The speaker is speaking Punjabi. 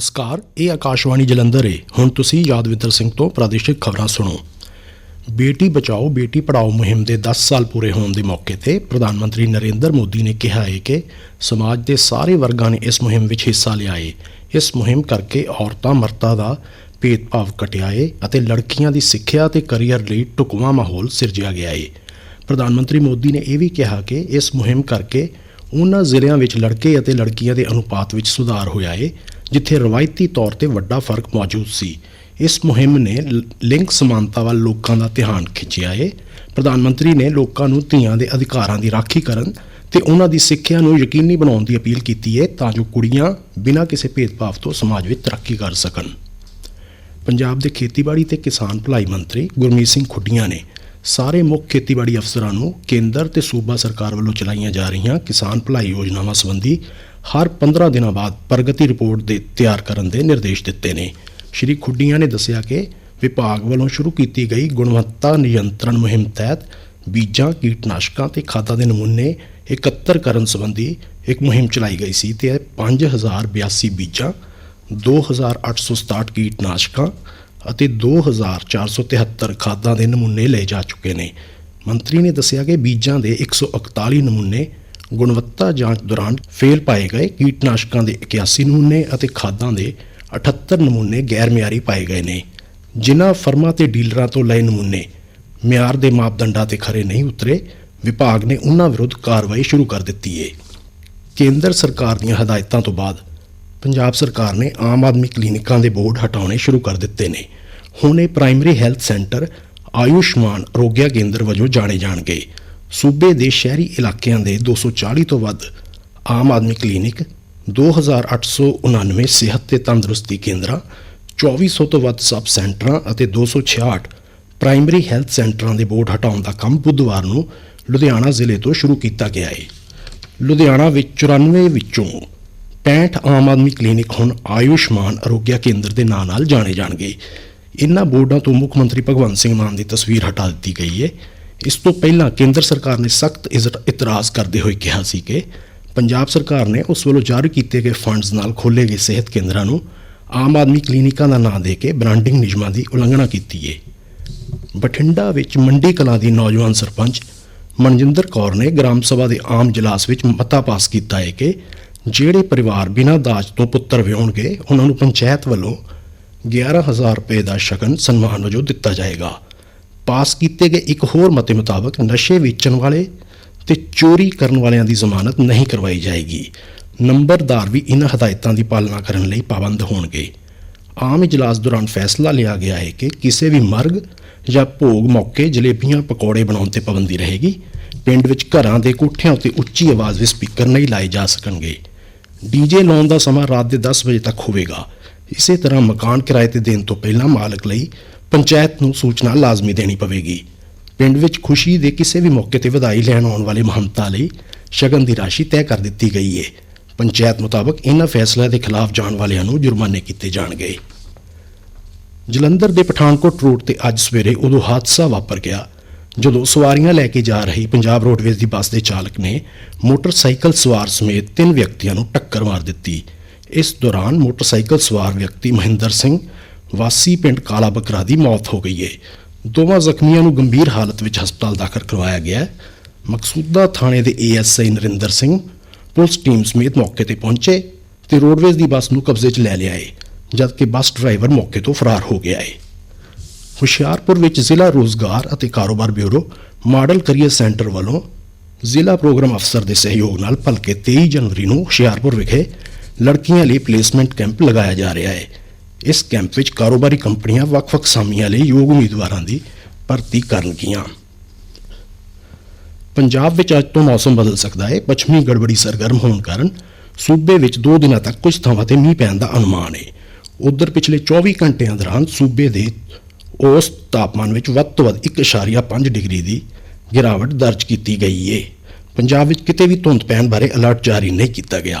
ਨਮਸਕਾਰ, ਇਹ ਆਕਾਸ਼ਵਾਣੀ ਜਲੰਧਰ ਹੈ ਹੁਣ ਤੁਸੀਂ ਯਾਦਵਿੰਦਰ ਸਿੰਘ ਤੋਂ ਪ੍ਰਾਦੇਸ਼ਿਕ ਖਬਰਾਂ ਸੁਣੋ। ਬੇਟੀ ਬਚਾਓ, ਬੇਟੀ ਪੜਾਓ ਮੁਹਿੰਮ ਦੇ 10 ਸਾਲ ਪੂਰੇ ਹੋਣ ਦੇ ਮੌਕੇ ਤੇ ਪ੍ਰਧਾਨ ਮੰਤਰੀ ਨਰਿੰਦਰ ਮੋਦੀ ਨੇ ਕਿਹਾ ਹੈ ਕਿ ਸਮਾਜ ਦੇ ਸਾਰੇ ਵਰਗਾਂ ਨੇ ਇਸ ਮੁਹਿੰਮ ਵਿੱਚ ਹਿੱਸਾ ਲਿਆ ਹੈ ਇਸ ਮੁਹਿੰਮ ਕਰਕੇ ਔਰਤਾਂ, ਮਰਦਾਂ ਦਾ ਭੇਦਭਾਵ ਘਟਿਆ ਹੈ ਅਤੇ ਲੜਕੀਆਂ ਦੀ ਸਿੱਖਿਆ ਤੇ ਕੈਰੀਅਰ ਲਈ ਢੁਕਵਾਂ ਮਾਹੌਲ ਸਿਰਜਿਆ ਗਿਆ ਹੈ ਪ੍ਰਧਾਨ ਮੰਤਰੀ ਮੋਦੀ ਨੇ ਇਹ ਵੀ ਕਿਹਾ ਕਿ ਇਸ ਮੁਹਿੰਮ ਕਰਕੇ ਉਹਨਾਂ ਜ਼ਿਲ੍ਹਿਆਂ ਵਿੱਚ ਲੜਕੇ ਅਤੇ ਲੜਕੀਆਂ ਦੇ ਅਨੁਪਾਤ ਵਿੱਚ ਸੁਧਾਰ ਹੋਇਆ ਹੈ ਜਿੱਥੇ ਰਵਾਇਤੀ ਤੌਰ ਤੇ ਵੱਡਾ ਫ਼ਰਕ ਮੌਜੂਦ ਸੀ। ਇਸ ਮੁਹਿੰਮ ਨੇ ਲ- ਲਿੰਗ ਸਮਾਨਤਾ ਵੱਲ ਲੋਕਾਂ ਦਾ ਧਿਆਨ ਖਿੱਚਿਆ ਹੈ ਪ੍ਰਧਾਨ ਮੰਤਰੀ ਨੇ ਲੋਕਾਂ ਨੂੰ ਧੀਆਂ ਦੇ ਅਧਿਕਾਰਾਂ ਦੀ ਰਾਖੀ ਕਰਨ ਤੇ ਉਹਨਾਂ ਦੀ ਸਿੱਖਿਆ ਨੂੰ ਯਕੀਨੀ ਬਣਾਉਣ ਦੀ ਅਪੀਲ ਕੀਤੀ ਹੈ ਤਾਂ ਜੋ ਕੁੜੀਆਂ ਬਿਨਾਂ ਕਿਸੇ ਭੇਦਭਾਵ ਤੋਂ ਸਮਾਜ ਵਿੱਚ ਤਰੱਕੀ ਕਰ ਸਕਣ। ਪੰਜਾਬ ਦੇ ਖੇਤੀਬਾੜੀ ਤੇ ਕਿਸਾਨ ਭਲਾਈ ਮੰਤਰੀ ਗੁਰਮੀਤ ਸਿੰਘ ਖੁੱਡੀਆਂ ਨੇ ਸਾਰੇ ਮੁੱਖ ਖੇਤੀਬਾੜੀ ਅਫਸਰਾਂ ਨੂੰ ਕੇਂਦਰ ਤੇ ਸੂਬਾ ਸਰਕਾਰ ਵੱਲੋਂ ਚਲਾਈਆਂ ਜਾ ਰਹੀਆਂ ਕਿਸਾਨ ਭਲਾਈ ਯੋਜਨਾਵਾਂ ਸੰਬੰਧੀ ਹਰ 15 ਦਿਨਾਂ ਬਾਅਦ ਪ੍ਰਗਤੀ ਰਿਪੋਰਟ ਦੇ ਤਿਆਰ ਕਰਨ ਦੇ ਨਿਰਦੇਸ਼ ਦਿੱਤੇ ਨੇ। ਸ਼੍ਰੀ ਖੁੱਡੀਆਂ ਨੇ ਦੱਸਿਆ ਕਿ ਵਿਭਾਗ ਵੱਲੋਂ ਸ਼ੁਰੂ ਕੀਤੀ ਗਈ ਗੁਣਵੱਤਾ ਨਿਯੰਤਰਣ ਮੁਹਿੰਮ ਤਹਿਤ ਬੀਜਾਂ, ਕੀਟਨਾਸ਼ਕਾਂ ਤੇ ਖਾਦਾਂ ਦੇ ਨਮੂਨੇ ਇਕੱਤਰ ਕਰਨ ਸੰਬੰਧੀ ਇੱਕ ਮੁਹਿੰਮ ਚਲਾਈ ਗਈ ਸੀ ਤੇ ਇਹ 5082 ਬੀਜਾਂ 2867 ਕੀਟਨਾਸ਼ਕਾਂ ਅਤੇ 2473 ਖਾਦਾਂ ਦੇ ਨਮੂਨੇ ਲਏ ਜਾ ਚੁੱਕੇ ਨੇ। ਮੰਤਰੀ ਨੇ ਦੱਸਿਆ ਕਿ ਬੀਜਾਂ ਦੇ 141 ਨਮੂਨੇ ਗੁਣਵੱਤਾ ਜਾਂਚ ਦੌਰਾਨ ਫੇਲ ਪਾਏ ਗਏ ਕੀਟਨਾਸ਼ਕਾਂ ਦੇ 81 ਨਮੂਨੇ ਅਤੇ ਖਾਦਾਂ ਦੇ 78 ਨਮੂਨੇ ਗੈਰ ਮਿਆਰੀ ਪਾਏ ਗਏ ਨੇ, ਜਿਨ੍ਹਾਂ ਫਰਮਾਂ ਤੇ ਡੀਲਰਾਂ ਤੋਂ ਲਏ ਨਮੂਨੇ ਮਿਆਰ ਦੇ ਮਾਪਦੰਡਾਂ ਤੇ ਖਰੇ ਨਹੀਂ ਉਤਰੇ, ਵਿਭਾਗ ਨੇ ਉਹਨਾਂ ਵਿਰੁੱਧ ਕਾਰਵਾਈ ਸ਼ੁਰੂ ਕਰ ਦਿੱਤੀ ਏ। ਕੇਂਦਰ ਸਰਕਾਰ ਦੀਆਂ ਹਦਾਇਤਾਂ ਤੋਂ ਬਾਅਦ ਪੰਜਾਬ ਸਰਕਾਰ ਨੇ ਆਮ ਆਦਮੀ ਕਲੀਨਿਕਾਂ ਦੇ ਬੋਰਡ ਹਟਾਉਣੇ ਸ਼ੁਰੂ ਕਰ ਦਿੱਤੇ ਨੇ। ਹੁਣ ਇਹ primary health centre Ayushman Arogya Kendra ਵਜੋਂ ਜਾਣੇ ਜਾਣਗੇ। ਸੂਬੇ ਦੇ ਸ਼ਹਿਰੀ ਇਲਾਕਿਆਂ ਦੇ 240 ਤੋਂ ਵੱਧ ਆਮ ਆਦਮੀ ਕਲੀਨਿਕ 2899 ਸਿਹਤ ਤੇ ਤੰਦਰੁਸਤੀ ਕੇਂਦਰਾਂ 2400 ਤੋਂ ਵੱਧ ਸਬ ਸੈਂਟਰਾਂ ਅਤੇ 266 ਪ੍ਰਾਇਮਰੀ ਹੈਲਥ ਸੈਂਟਰਾਂ ਦੇ ਬੋਰਡ ਹਟਾਉਣ ਦਾ ਕੰਮ ਬੁੱਧਵਾਰ ਨੂੰ ਲੁਧਿਆਣਾ ਜ਼ਿਲ੍ਹੇ ਤੋਂ ਸ਼ੁਰੂ ਕੀਤਾ ਗਿਆ ਹੈ ਲੁਧਿਆਣਾ ਵਿੱਚ 94 ਵਿੱਚੋਂ 65 ਆਮ ਆਦਮੀ ਕਲੀਨਿਕ ਹੁਣ ਆਯੁਸ਼ਮਾਨ ਅਰੋਗਿਆ ਕੇਂਦਰ ਦੇ ਨਾਂ ਨਾਲ ਜਾਣੇ ਜਾਣਗੇ। ਇਨ੍ਹਾਂ ਬੋਰਡਾਂ ਤੋਂ ਮੁੱਖ ਮੰਤਰੀ ਭਗਵੰਤ ਸਿੰਘ ਮਾਨ ਦੀ ਤਸਵੀਰ ਹਟਾ ਦਿੱਤੀ ਗਈ ਹੈ ਇਸ ਤੋਂ ਪਹਿਲਾਂ ਕੇਂਦਰ ਸਰਕਾਰ ਨੇ ਸਖਤ ਇਤਰਾਜ਼ ਕਰਦੇ ਹੋਏ ਕਿਹਾ ਸੀ ਕਿ ਪੰਜਾਬ ਸਰਕਾਰ ਨੇ ਉਸ ਵੱਲੋਂ ਜਾਰੀ ਕੀਤੇ ਗਏ ਫੰਡਸ ਨਾਲ ਖੋਲ੍ਹੇ ਗਏ ਸਿਹਤ ਕੇਂਦਰਾਂ ਨੂੰ ਆਮ ਆਦਮੀ ਕਲੀਨਿਕਾਂ ਦਾ ਨਾਂ ਦੇ ਕੇ ਬ੍ਰਾਂਡਿੰਗ ਨਿਯਮਾਂ ਦੀ ਉਲੰਘਣਾ ਕੀਤੀ ਏ। ਬਠਿੰਡਾ ਵਿੱਚ ਮੰਡੀ ਕਲਾਂ ਦੀ ਨੌਜਵਾਨ ਸਰਪੰਚ ਮਨਜਿੰਦਰ ਕੌਰ ਨੇ ਗ੍ਰਾਮ ਸਭਾ ਦੇ ਆਮ ਜਲਾਸ ਵਿੱਚ ਮਤਾ ਪਾਸ ਕੀਤਾ ਹੈ ਕਿ ਜਿਹੜੇ ਪਰਿਵਾਰ ਬਿਨਾਂ ਦਾਜ ਤੋਂ ਪੁੱਤਰ ਵਿਆਹੁਣਗੇ, ਉਹਨਾਂ ਨੂੰ ਪੰਚਾਇਤ ਵੱਲੋਂ 11000 ਰੁਪਏ ਦਾ ਸ਼ਗਨ ਸਨਮਾਨ ਵਜੋਂ ਦਿੱਤਾ ਜਾਏਗਾ। ਪਾਸ ਕੀਤੇ ਗਏ ਇੱਕ ਹੋਰ ਮਤੇ ਮੁਤਾਬਕ ਨਸ਼ੇ ਵੇਚਣ ਵਾਲੇ ਤੇ ਚੋਰੀ ਕਰਨ ਵਾਲਿਆਂ ਦੀ ਜ਼ਮਾਨਤ ਨਹੀਂ ਕਰਵਾਈ ਜਾਏਗੀ। ਨੰਬਰਦਾਰ ਵੀ ਇਨ੍ਹਾਂ ਹਦਾਇਤਾਂ ਦੀ ਪਾਲਣਾ ਕਰਨ ਲਈ ਪਾਬੰਦ ਹੋਣਗੇ। ਆਮ ਇਜਲਾਸ ਦੌਰਾਨ ਫੈਸਲਾ ਲਿਆ ਗਿਆ ਹੈ ਕਿ ਕਿਸੇ ਵੀ ਮਰਗ ਜਾਂ ਭੋਗ ਮੌਕੇ ਜਲੇਬੀਆਂ, ਪਕੌੜੇ ਬਣਾਉਣ ਤੇ ਪਾਬੰਦੀ ਰਹੇਗੀ। ਪਿੰਡ ਵਿੱਚ ਘਰਾਂ ਦੇ ਕੋਠਿਆਂ ਉੱਤੇ ਉੱਚੀ ਆਵਾਜ਼ ਵਿੱਚ ਸਪੀਕਰ ਨਹੀਂ ਲਾਏ ਜਾ ਸਕਣਗੇ। ਡੀਜੇ ਲਾਉਣ ਦਾ ਸਮਾਂ ਰਾਤ ਦੇ 10 ਵਜੇ ਤੱਕ ਹੋਵੇਗਾ। ਇਸੇ ਤਰ੍ਹਾਂ ਮਕਾਨ ਕਿਰਾਏ ਤੇ ਦੇਣ ਤੋਂ ਪਹਿਲਾਂ ਮਾਲਕ ਲਈ ਪੰਚਾਇਤ ਨੂੰ ਸੂਚਨਾ ਲਾਜ਼ਮੀ ਦੇਣੀ ਪਵੇਗੀ। ਪਿੰਡ ਵਿੱਚ ਖੁਸ਼ੀ ਦੇ ਕਿਸੇ ਵੀ ਮੌਕੇ ਤੇ ਵਧਾਈ ਲੈਣ ਆਉਣ ਵਾਲੇ ਮਹੰਤਾਂ ਲਈ ਸ਼ਗਨ ਦੀ ਰਾਸ਼ੀ ਤੈਅ ਕਰ ਦਿੱਤੀ ਗਈ ਹੈ ਪੰਚਾਇਤ ਮੁਤਾਬਕ ਇਹਨਾਂ ਫੈਸਲਿਆਂ ਦੇ ਖਿਲਾਫ ਜਾਣ ਵਾਲਿਆਂ ਨੂੰ ਜੁਰਮਾਨੇ ਕੀਤੇ ਜਾਣਗੇ। ਜਲੰਧਰ ਦੇ ਪਠਾਨਕੋਟ ਰੋਡ ਤੇ ਅੱਜ ਸਵੇਰੇ ਉਦੋਂ ਹਾਦਸਾ ਵਾਪਰ ਗਿਆ, ਜਦੋਂ ਸਵਾਰੀਆਂ ਲੈ ਕੇ ਜਾ ਰਹੀ ਪੰਜਾਬ ਰੋਡਵੇਜ਼ ਦੀ ਬੱਸ ਦੇ ਚਾਲਕ ਨੇ ਮੋਟਰਸਾਈਕਲ ਸਵਾਰ ਸਮੇਤ ਤਿੰਨ ਵਿਅਕਤੀਆਂ ਨੂੰ ਟੱਕਰ ਮਾਰ ਦਿੱਤੀ। ਇਸ ਦੌਰਾਨ ਮੋਟਰਸਾਈਕਲ ਸਵਾਰ ਵਿਅਕਤੀ ਮਹਿੰਦਰ ਸਿੰਘ ਵਾਸੀ ਪਿੰਡ ਕਾਲਾ ਬੱਕਰਾ ਦੀ ਮੌਤ ਹੋ ਗਈ ਹੈ ਦੋਵਾਂ ਜ਼ਖਮੀਆਂ ਨੂੰ ਗੰਭੀਰ ਹਾਲਤ ਵਿੱਚ ਹਸਪਤਾਲ ਦਾਖਲ ਕਰਵਾਇਆ ਗਿਆ ਹੈ। ਮਕਸੂਦਾ ਥਾਣੇ ਦੇ ASI Narinder Singh police team ਸਮੇਤ ਮੌਕੇ ਤੇ ਪਹੁੰਚੇ ਤੇ ਰੋਡਵੇਜ਼ ਦੀ ਬੱਸ ਨੂੰ ਕਬਜ਼ੇ 'ਚ ਲੈ ਲਿਆ ਏ, ਜਦਕਿ ਬੱਸ ਡਰਾਈਵਰ ਮੌਕੇ ਤੋਂ ਫਰਾਰ ਹੋ ਗਿਆ ਏ। ਹੁਸ਼ਿਆਰਪੁਰ ਵਿੱਚ ਜ਼ਿਲ੍ਹਾ ਰੋਜ਼ਗਾਰ ਅਤੇ ਕਾਰੋਬਾਰ ਬਿਊਰੋ ਮਾਡਲ ਕਰੀਅਰ ਸੈਂਟਰ ਵੱਲੋਂ ਜ਼ਿਲ੍ਹਾ ਪ੍ਰੋਗਰਾਮ ਅਫਸਰ ਦੇ ਸਹਿਯੋਗ ਨਾਲ ਭਲਕੇ 23 ਜਨਵਰੀ ਨੂੰ ਹੁਸ਼ਿਆਰਪੁਰ ਵਿਖੇ ਲੜਕੀਆਂ ਲਈ ਪਲੇਸਮੈਂਟ ਕੈਂਪ ਲਗਾਇਆ ਜਾ ਰਿਹਾ ਹੈ ਇਸ ਕੈਂਪ ਵਿੱਚ ਕਾਰੋਬਾਰੀ ਕੰਪਨੀਆਂ ਵੱਖ-ਵੱਖ ਸਾਮੀਆਂ ਲਈ ਯੋਗ ਉਮੀਦਵਾਰਾਂ ਦੀ ਭਰਤੀ ਕਰਨਗੀਆਂ। ਪੰਜਾਬ ਵਿੱਚ ਅੱਜ ਤੋਂ ਮੌਸਮ ਬਦਲ ਸਕਦਾ ਹੈ। ਪੱਛਮੀ ਗੜਬੜੀ ਸਰਗਰਮ ਹੋਣ ਕਾਰਨ ਸੂਬੇ ਵਿੱਚ 2 ਦਿਨਾਂ ਤੱਕ ਕੁਝ ਥਾਵਾਂ ਤੇ ਮੀਂਹ ਪੈਣ ਦਾ ਅਨੁਮਾਨ ਹੈ। ਉਧਰ ਪਿਛਲੇ 24 ਘੰਟਿਆਂ ਦੌਰਾਨ ਸੂਬੇ ਦੇ ਔਸਤ ਤਾਪਮਾਨ ਵਿੱਚ ਵੱਧ ਤੋਂ ਵੱਧ 1.5 ਡਿਗਰੀ ਦੀ ਗਿਰਾਵਟ ਦਰਜ ਕੀਤੀ ਗਈ ਹੈ। ਪੰਜਾਬ ਵਿੱਚ ਕਿਤੇ ਵੀ ਧੁੰਦ ਪੈਣ ਬਾਰੇ ਅਲਰਟ ਜਾਰੀ ਨਹੀਂ ਕੀਤਾ ਗਿਆ।